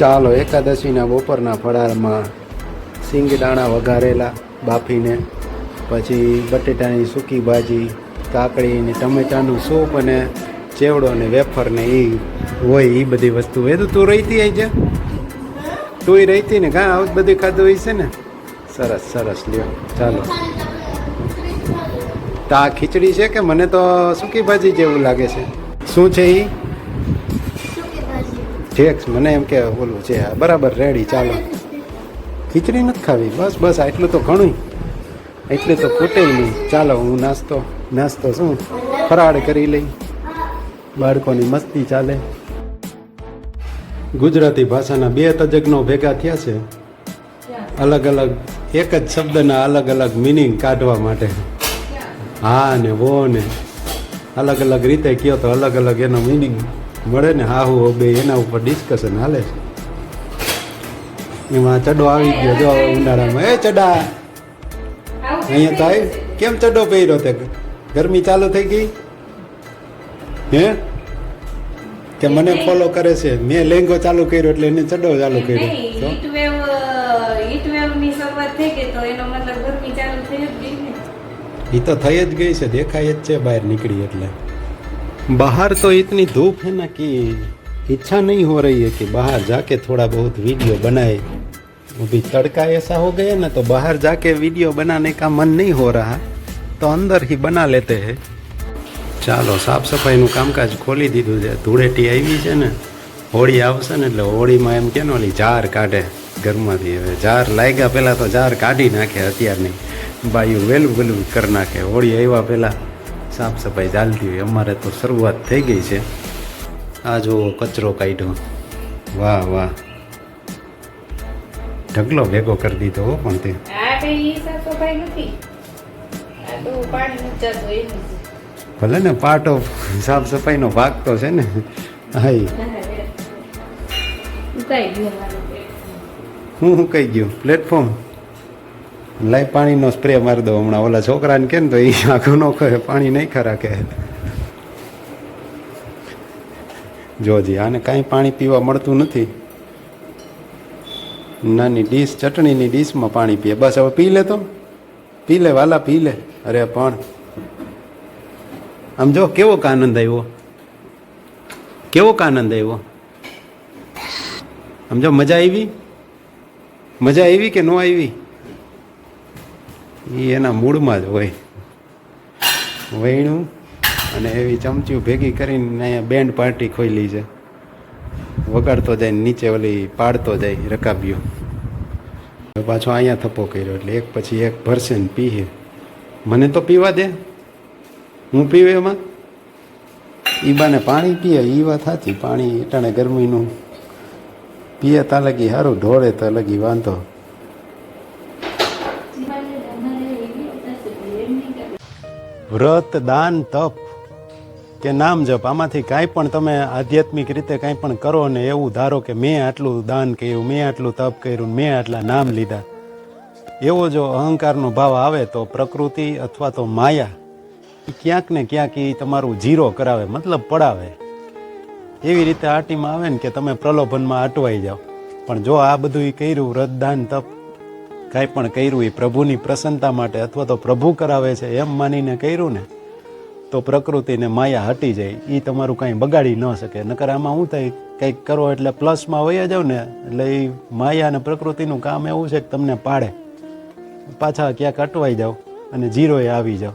ચાલો એકાદશીના બપોરના ફળારમાં સિંગદાણા વઘારેલા બાફીને, પછી બટેટાની સૂકી ભાજી કાકડીને ટમેટાનું સૂપ અને ચેવડો ને વેફર ને એ હોય એ બધી વસ્તુ. એ તો તું રહીતી આવી જા. તું એ રહીતી ને કાં આવું બધું ખાધું હોય છે ને? સરસ સરસ, લ્યો, ચાલો. તા ખીચડી છે કે મને તો સૂકી ભાજી જેવું લાગે છે? શું છે એ ઠેક મને એમ કે ઓલું છે બરાબર રેડી ચાલો. ખીચડી નથી ખાવી, બસ બસ, આટલું તો ઘણું એટલું તો ખૂટે નહીં. ચાલો, હું નાસ્તો નાસ્તો શું? ફરાળ કરી લઈ. બાળકોની મસ્તી ચાલે. ગુજરાતી ભાષાના બે તજજ્ઞો ભેગા થયા છે. અલગ અલગ, એક જ શબ્દના અલગ અલગ મિનિંગ કાઢવા માટે. હા ને, વો ને. અલગ અલગ રીતે કયો તો અલગ અલગ એનો મિનિંગ મળે ને હા હું બે એના ઉપર ડિસ્કશન હાલે છે. એમાં ચડો આવી ગયો જો ઉનાળામાં એ ચડા! અહીંયા તો કેમ ચડો પહેર્યો તે? ગરમી ચાલુ થઈ ગઈ? હે? કે મને ફોલો કરે છે. મેં લેંગો ચાલુ કર્યો એટલે એને ચડો ચાલુ કર્યો. તો ગઈ તો થઈ જ ગઈ છે દેખાય જ છે બહાર નીકળી એટલે. बाहर तो इतनी धूप है ना कि इच्छा नहीं हो रही है कि बाहर जाके थोड़ा बहुत वीडियो बनाए अभी तड़का ऐसा हो गया ना तो बाहर जाके वीडियो बनाने का मन नहीं हो रहा तो अंदर ही बना लेते हैं ચાલો સાફ સફાઈનું કામકાજ ખોલી દીધું છે ધૂળેટી આવી છે ને હોળી આવશે ને એટલે હોળીમાં એમ કે ને ઓલી જાર કાઢે ઘરમાંથી હવે જાર લાગ્યા પહેલાં તો જાર કાઢી નાખે અત્યારની બાયું વહેલું વહેલું કરી નાખે હોળી આવ્યા પહેલાં સાફ સફાઈ ચાલતી હોય. અમારે તો શરૂઆત થઈ ગઈ છે. આ જુઓ કચરો કાઢ્યો. વાહ વાહ. ઢગલો ભેગો કરી દીધો હો પણ તે. કઈ જ. ભલે ને પાર્ટ ઓફ સાફ સફાઈનો ભાગ તો છે ને. હા ઈ. ઉકાઈ ગયું મારું પેટ. હું શું કહી ગયું? પ્લેટફોર્મ લાઈ પાણીનો સ્પ્રે મારી દો હમણાં. ઓલા છોકરાને કે ને તો એ આખું ન કહે પાણી નહીં ખરા કે જોજી આને કાંઈ પાણી પીવા મળતું નથી. નાની ડીશ, ચટણીની ડીશમાં પાણી પીએ. બસ, હવે પી લે તો. પી લે, વાલા, પી લે. અરે પણ. આમ જો, કેવો આનંદ આવ્યો? કેવો આનંદ આવ્યો? આમ જો, મજા આવી? મજા આવી કે ન આવી? એ એના મૂડમાં જ હોય. વૈણું અને એવી ચમચીઓ ભેગી કરીને અહીંયા બેન્ડ પાર્ટી ખોલી છે. વગાડતો જાય નીચે ઓલી પાડતો જાય રકાબ્યો પાછો અહીંયા થપ્પો કર્યો એટલે એક પછી એક ભરશે ને પીએ મને તો પીવા દે. હું પીવે એમાં? ઈબાને બાને પાણી પીએ એ વાત સાચી. પાણી એટાણે ગરમીનું. પીએ તાલગી સારું ઢોળે તો લગી વાંધો. વ્રત દાન તપ. કે નામ જપ, આમાંથી કાંઈ પણ તમે આધ્યાત્મિક રીતે કાંઈ પણ કરો ને એવું ધારો કે મેં આટલું દાન કર્યું, મેં આટલું તપ કર્યું, મેં આટલા નામ લીધા. એવો જો અહંકારનો ભાવ આવે તો પ્રકૃતિ અથવા તો માયા, એ ક્યાંક ને ક્યાંક એ તમારું જીરો કરાવે, મતલબ પડાવે. એવી રીતે આટીમાં આવે ને કે તમે પ્રલોભનમાં અટવાઈ જાઓ. પણ જો આ બધું એ કર્યું, વ્રતદાન, તપ કાંઈ પણ કર્યું એ પ્રભુની પ્રસન્નતા માટે અથવા તો પ્રભુ કરાવે છે એમ માનીને કર્યું ને, તો પ્રકૃતિને માયા હટી જાય. એ તમારું કાંઈ બગાડી ન શકે. નકર આમાં શું થાય? કંઈક કરો એટલે પ્લસમાં વયા જાવ ને, એટલે એ માયા અને પ્રકૃતિનું કામ એવું છે કે તમને પાડે. પાછા ક્યાંક અટવાઈ જાઓ અને જીરોએ આવી જાઓ